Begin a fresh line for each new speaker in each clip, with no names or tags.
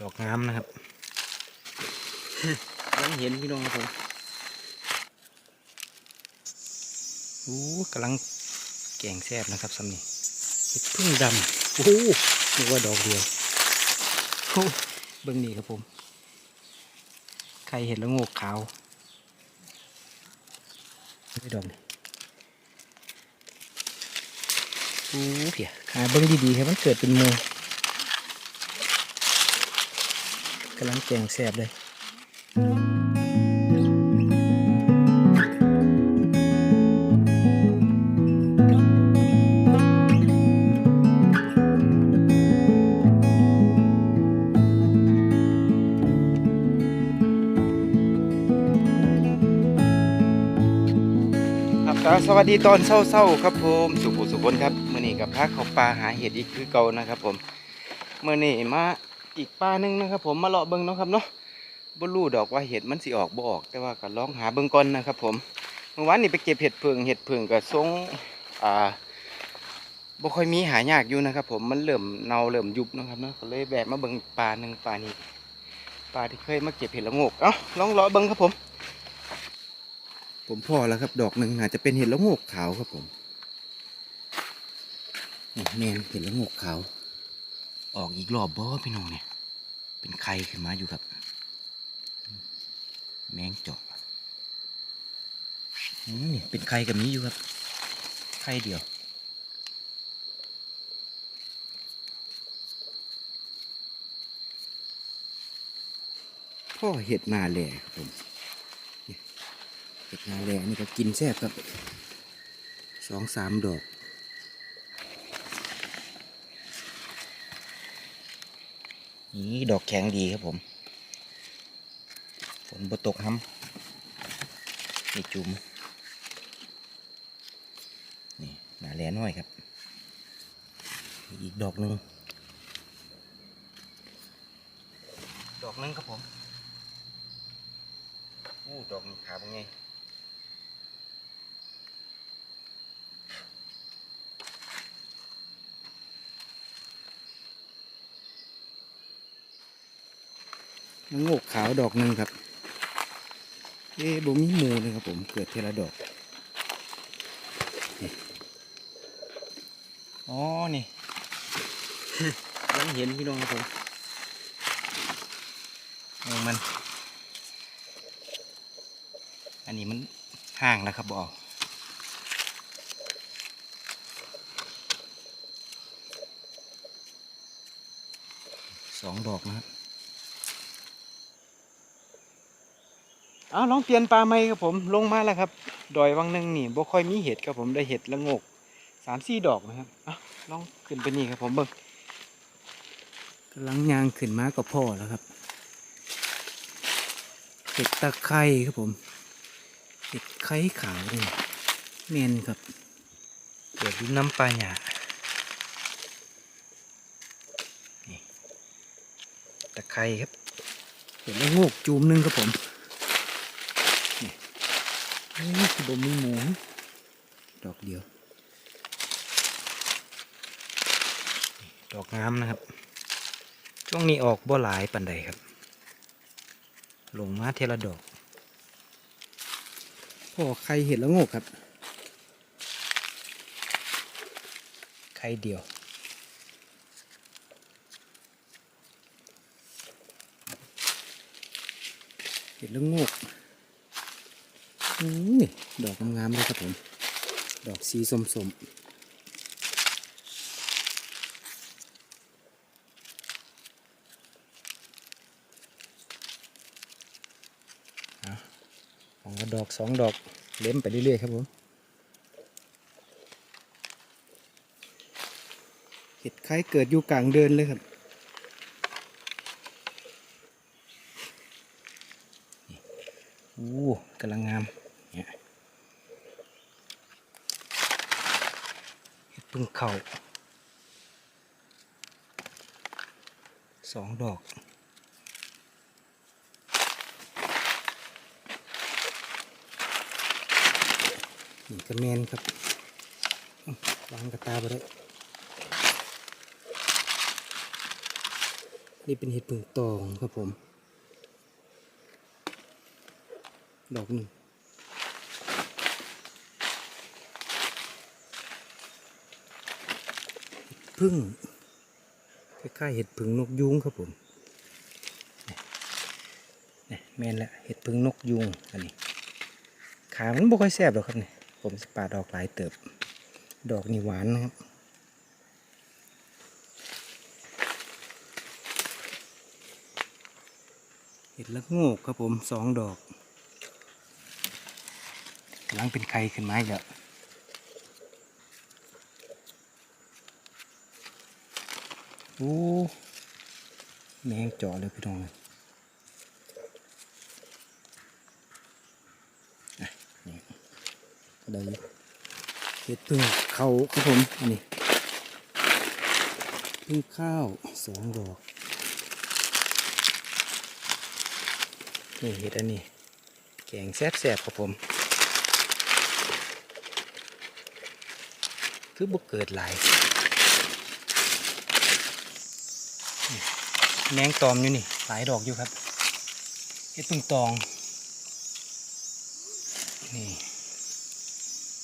ดอกงามนะครับยังเห็นพี่น้องครับผมโอ้กำลังแกงแซ่บนะครับสำนีเห็ดพึ่งดำโอ้นึกว่าดอกเดียวโอ้เบิ่งนี่ครับผม ใครเห็นแล้วโงกขาวไม่ดอกนี่โอ้เพียขาเบิ่งดีๆครับมันเกิดเป็นหมู กำลังแกงแซ่บเลยครับก็สวัสดีตอนเช้าๆครับผมสุขุสุขนครับมื่อนี้กับพาเขาปลาหาเห็ดอีกคือเก่านะครับผมมื่อนี้มา อีกปลาหนึงนะครับ ผมมาเลาะเบิ้งเนาะครับเนาะบ่รู้ดอกว่าเห็ดมันสิออกบ่ออก แต่ว่าก็ลองหาเบิ้งก่อนนะครับ ผมเมื่อวานนี้ไปเก็บเห็ดเพิงเห็ดเพิงก็ทรงอ่าบ่ค่อยมีหายากอยู่นะครับ ผมมันเริ่มเน่าเริ่มยุบนะครับเนาะก็เลยแวะมาเบิ้งปลาหนึ่งปลานี้ปลาที่เคยมาเก็บเห็ดละงกเอ้าลองเลาะเบิ้งครับผม ผมพอแล้วครับ ดอกหนึ่งอาจจะเป็นเห็ดละงกขาวครับผมนี่แมนเห็ดละงกขาว ออกอีกรอบบ่พี่น้องเนี่ย เป็นไข่ขึ้นมาอยู่ครับ แมงเจาะอืมนี่เป็นไข่กับนี้อยู่ครับ ไข่เดียวพ่อเห็ดนาแหล่ครับผมเห็ดนาแหลนี่ก็กินแซ่บครับสองสามดอก นี่ดอกแข็งดีครับผม ฝนบตกห้ำนี่จุ่มนี่หนาแหลน้อยครับ อีกดอกหนึ่งดอกหนึงครับผมอู้ดอกนี้ขาเป็นไง น้ำโงกขาวดอกหนึ่งครับ เอ๊บ่มีหมูเลยครับผมเกิดเทละดอก อ๋อ นี่ ยังเห็นพี่น้องครับผมเออมัน อันนี้มันห่างแล้วครับบอกสองดอกนะครับ เอาลองเปลี่ยนปลาไหมครับผมลงมาแล้วครับ ดอยวังหนึงนี่บ่ค่อยมีเห็ดครับผมได้เห็ดละงกสามสี่ดอกนะครับเอาลองขึ้นไปนี่ครับผมเบิ่งกำลังยางขึ้นมากับพ่อแล้วครับเห็ดตะไคร้ครับผมเห็ดไข่ขาวเลยเมนครับเกิดดินน้ำปลาหยาตะไคร้ครับเห็ดละงกจูมหนึงครับผม นี่คือบะหมี่หมูดอกเดียว ดอกงามนะครับ ช่วงนี้ออกบ่หลายปันใดครับ ลงมาเทละดอกพ่อใครเห็นแล้วงกครับใครเดียวเห็นแล้วงกอืมนี่ ดอกงามๆเลยครับผม ดอกสีส้มๆอะของละดอกสองดอกเล้มไปเรื่อยๆครับผมเห็ดไข่เกิดอยู่กลางเดินเลยครับอู้กำลังงามเนี่ยเห็ด พึ่งเข่าสองดอกนี่กระเมนครับวางกระตาไปเลยนี่เป็นเห็ดผึ่งตองครับผม ดอกหนึ่ง พึ่งคล้ายๆเห็ดผึ่งนกยุงครับผมนี่แม่นละเห็ดผึ่งนกยุงอันนี้ขามันบ่ค่อยแซ่บหรอกครับเนี่ยผมสปาดอกหลายเติบ ดอกนี่หวานนะครับเห็ดละโงกครับผมสองดอกกำลังเป็นไข่ขึ้นมาอีกแล้ โอ้แมงเจาะเลยพี่น้องเลยนี่ได้อยู่เห็ดพึ่งเขาครับผม อันนี้พึ่งข้าวสองดอกนี่เห็ดอันนี้ แกงแซ่บๆครับผม คือบุกเกิดหลาย แมงตอมอยู่นี่ หลายดอกอยู่ครับเห็ดพึ่งตอง นี่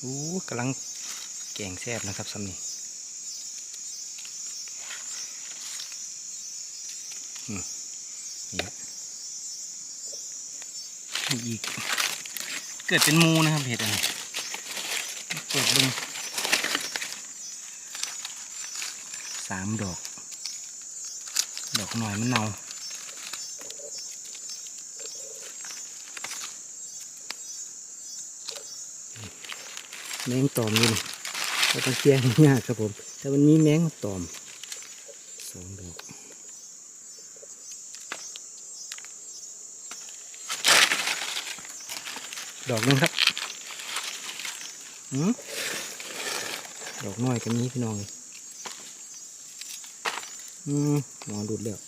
อู้กำลังแกงแซ่บนะครับสำนี่อืมนี่อีก เกิดเป็นมูนะครับเห็ดอันนี้เปิดบึงสามดอก ดอกหน่อยมันเนาแมงตอมอยู่นี่เราต้องเคียงให้ยากครับผม แต่มันมีแมงตอมสองดอกดอกนึงครับอืมดอกน้อยกันนี้พี่น้อง อืมหมอดูดแล้ว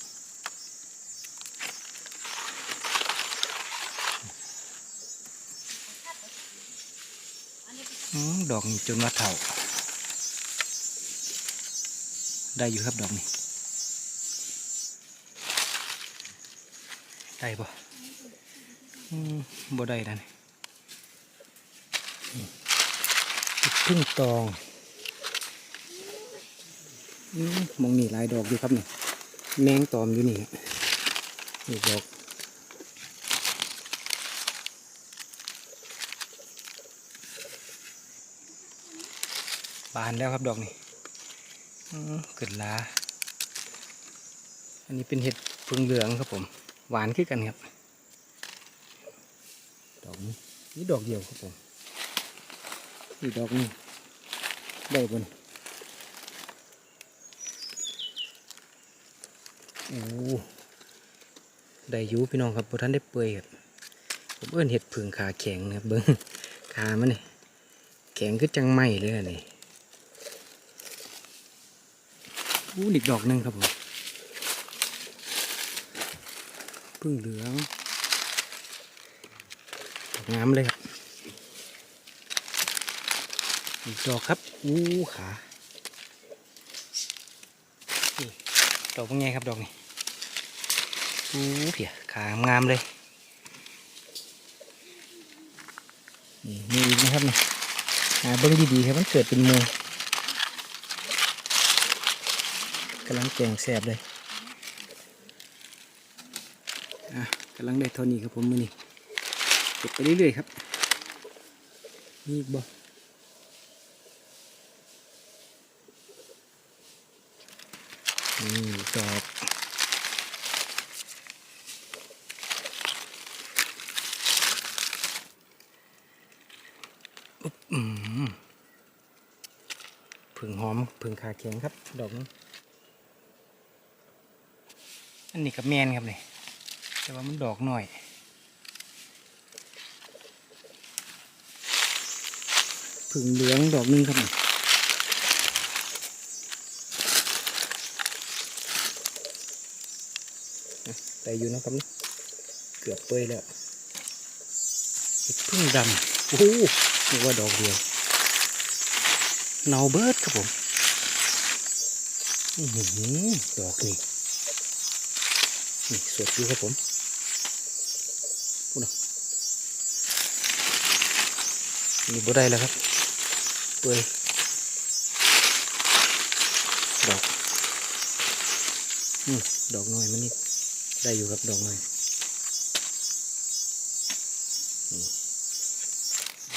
อืมดอกนี้จนว่าเถ่า ได้อยู่ครับดอกนี้ ได้ปะอืมบ่ได้แล้วนี่พึ่งตอง มองนี่ลายดอกอยู่ครับนี่แมงตอมอยู่นี่นี่ดอกบานแล้วครับดอกนี่เกิดลาอันนี้เป็นเห็ดพึ่งเหลืองครับผม หวานขึ้นกันครับ ดอกนี้นี่ดอกเดียวครับผมอีกดอกนึงได้บน โอ้ได้ยูพี่น้องครับพอท่านได้เปื่อยครับผมเอื้อนเห็ดผึ่งขาแข็งนะครับเบิ้งขามันนี่แข็งคือจังไหมเลยอันนี้อู้อีกดอกหนึ่งครับผมพึ่งเหลืองงามเลยครับอีกดอกครับอู้ขาดอกเป็นไงครับดอกนี่ อู้เพียขางามเลยนี่อีกนะครับนี่หาเบิ้งดีๆครับมันเกิดเป็นมูกำลังแกงแสบเลยอะกำลังได้เท่านี้ครับผมมือนี้เก็บไปเรื่อยๆครับมีอีกบ่นี่ดอกอุ๊บอืม ผึ่งขาแข็งครับ ดอกนี้อันนี้กับแมนครับนี่แต่ว่ามันดอกหน่อยผึ่งเหลืองดอกหนึงครับนี่แต่อยู่นะครับนี่เกือบเปื่อยแล้วพึ่งดำโอ้โหนึกว่าดอกเดียวเนาเบิร์ดครับผม ดอกนี่นี่สดอยู่ครับผมพูดนะนี่บ่ได้แล้วครับเปื่อยดอกอืมดอกน้อยมันนี่ได้อยู่ครับดอกน้อย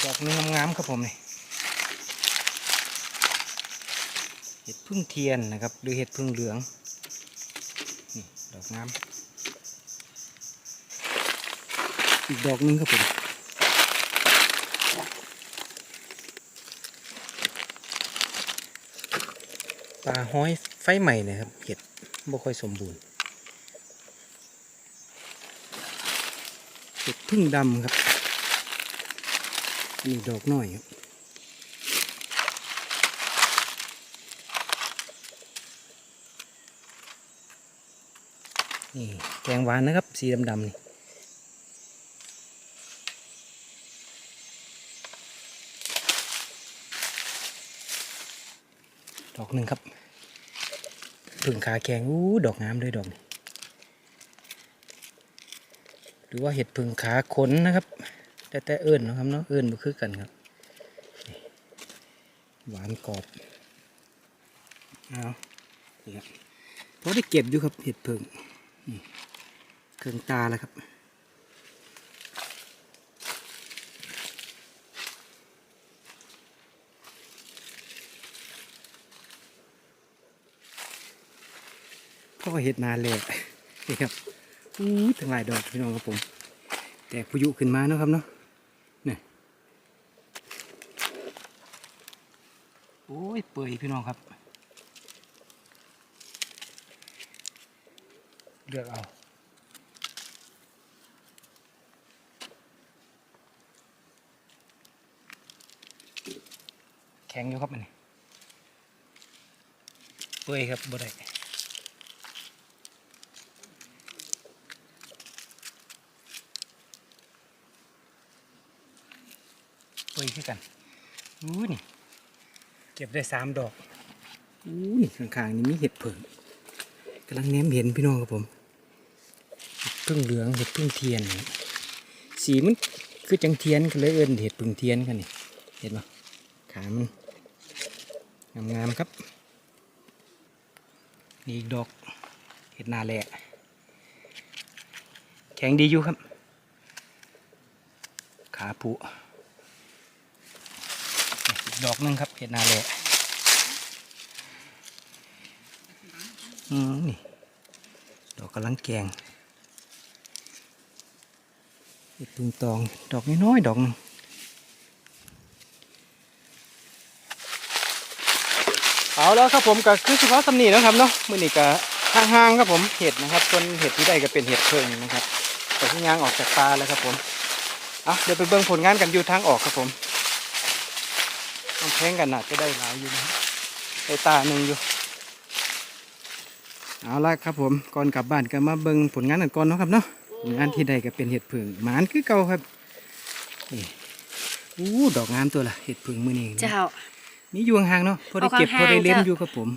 ดอกนี้งามๆครับผมนี่ เห็ดพึ่งเทียนนะครับ หรือเห็ดพึ่งเหลือง นี่ดอกงาม อีกดอกนึงครับผมปลาห้อยไฟใหม่นะครับ เห็ดบ่ค่อยสมบูรณ์ เห็ดพึ่งดำครับ นี่ดอกน้อยครับนี่ แกงหวานนะครับ สีดำๆนี่ดอกหนึ่งครับพึ่งขาแข็งอู้ดอกงามด้วยดอกนี้หรือว่าเห็ดพึ่งขาขนนะครับ แต่แต่เอิญนะครับเนาะเอิญมาคือกันครับ หวานกรอบเอานี่ครับพอได้เก็บอยู่ครับเห็ดพึ่ง เครื่องตาแล้วครับพ่อเห็ดนาเลยนี่ครับอู้ทั้งหลายดอกพี่น้องครับผม แตกพายุขึ้นมาเนาะครับเนาะนี่โอ้ยเปื่อยพี่น้องครับ เลือกเอา แข็งอยู่ครับมันนี่เปื่อยครับบ่ได้เอ้ยคือกันอู้นี่เก็บได้สามดอกอู้นี่ข้างๆนี่มีเห็ดเผิงกำลังแนมเห็นพี่น้องครับผมพึ่งเหลืองเห็ดพึ่งเทียน สีมันคือจังเทียนก็เลยเอินเห็ดพึ่งเทียนกันนี่เห็นปะขามัน งามๆครับ นี่อีกดอกเห็ดนาแหละแข็งดีอยู่ครับ ขาผุอีกดอกนึงครับเห็ดนาแหละอืมนี่ดอกกำลังแกงเห็ดตุงตอง ดอกน้อยๆดอกนึง เอาแล้วครับผมก็คือเฉพาะสำนีนะครับเนาะมือนี้ก็ห่างๆครับผมเห็ดนะครับส่วนเห็ดที่ได้ก็เป็นเห็ดเพิงนะครับแต่ที่ยางออกจากปลาแล้วครับผมเอาเดี๋ยวไปเบิ่งผลงานกันอยู่ทางออกครับผมต้องแข่งกันหน่ะจะได้หลายอยู่นะได้ตาหนึ่งอยู่เอาละครับผมก่อนกลับบ้านก็มาเบิ่งผลงานกันก่อนเนาะครับเนาะผลงานที่ใดก็เป็นเห็ดผึ่งหมานคือเก่าครับนี่อู้ดอกงามตัวละเห็ดผึ่งมือนี้
เจ้า
มีอยู่ห่างๆเนาะพอได้เก็บ
เอา
พอ
ห่างๆ
ได้เล่ม
จ้ะ
อยู่ครับผม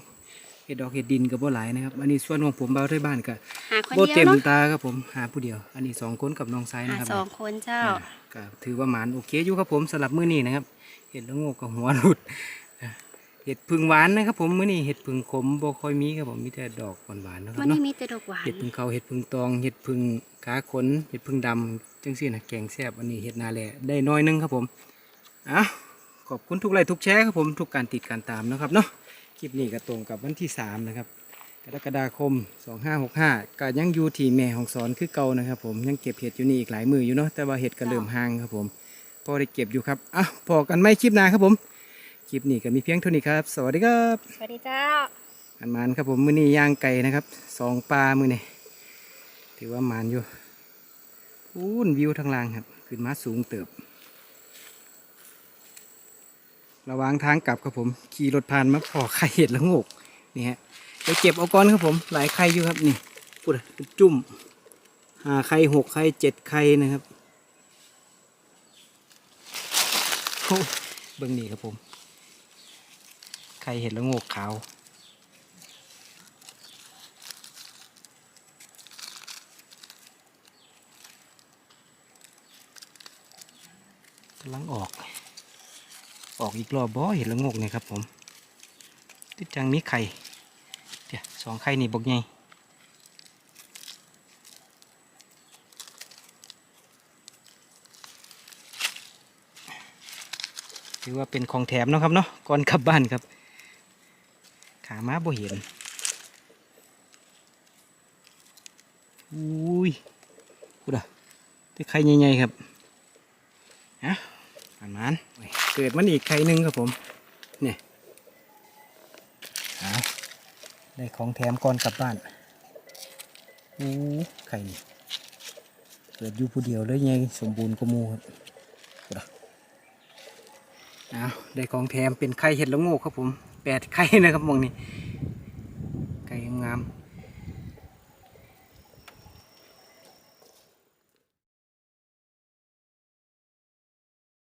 เห็ดดอกเห็ดดินกับบ่หลายนะครับ อันนี้ส่วนของผมเบาที่บ้านก็
หาคน
บ่
เดีย
เต็
ว
ม
เนาะ
ตาครับผมหาผู้เดียว อันนี้สองคนกับน้องไซส์
หา
นะครับ
สองคนเจ้า
อ่าก็ถือว่าหมานโอเคอยู่ครับผมสำหรับมื้อนี้นะครับเห็ดละโงกกับหัวหลุดอะเห็ดพึ่งหวานนะครับผมมื้อนี้เห็ดพึ่งขมบ่ค่อยมีครับผมมีแต่ดอกหวานๆนะครับ
มัน
เนาะ
นี่มีแต่ดอกหวาน
เห็ดพึ่งเขาเห็ดพึ่งตองเห็ดพึ่งขาขนเห็ดพึ่งดำจังซี่นะแกงแซ่บอันนี้เห็ดนาแลได้น้อยหนึงครับผมอะ ขอบคุณทุกไลค์ทุกแชร์ครับผมทุกการติดการตามนะครับเนาะคลิปนี้ก็ตรงกับวันที่ 3 นะครับกรกฎาคม 2565ก็ยังอยู่ที่แม่ของสอนคือเก่านะครับ ผมยังเก็บเห็ดอยู่นี่อีกหลายมืออยู่เนาะแต่ว่าเห็ดก็เริ่มห่างครับผมพอได้เก็บอยู่ครับอะพอกันไม่คลิปหน้าครับผมคลิปนี้ก็มีเพียงเท่านี้ครับ สวัสดีครับ
สวัสดีเจ้า
อันมานครับผมมือนี้ย่างไก่นะครับสองปลามือนี่ถือว่ามานอยู่อู้นวิวทางล่างครับขึ้นมาสูงเติบ ระว่างทางกลับครับผมขี่รถผ่านมาพอไข่เห็ดละงกนี่ฮะไปเก็บเอาก้อนครับผมหลายไข่อยู่ครับนี่พูดจุ่มหาไข่หกไข่เจ็ดไข่นะครับโอ้เบื้องนี้ครับผม ไข่เห็ดละงกขาวกำลังออก ออกอีกรอบบ่เห็นละงกเนี่ยครับผมติดจังมีไข่เดี๋ยวสองไข่นี่บกไงถือว่าเป็นของแถมเนาะครับเนาะก่อนกลับบ้านครับ ขาม้าบ่เห็นอุ้ยกูดะที่ไข่ใหญ่ๆครับฮะประมาณ เกิดมันอีกไข่หนึ่งครับผมเนี่ยเอาได้ของแถมก่อนกลับบ้านโอ้ไข่นี่เกิดอยู่ผู้เดียวเลยไงสมบูรณ์กว่าหมูครับกูดะเอาได้ของแถมเป็นไข่เห็ดละโงกครับผมแปดไข่นะครับหมองนี้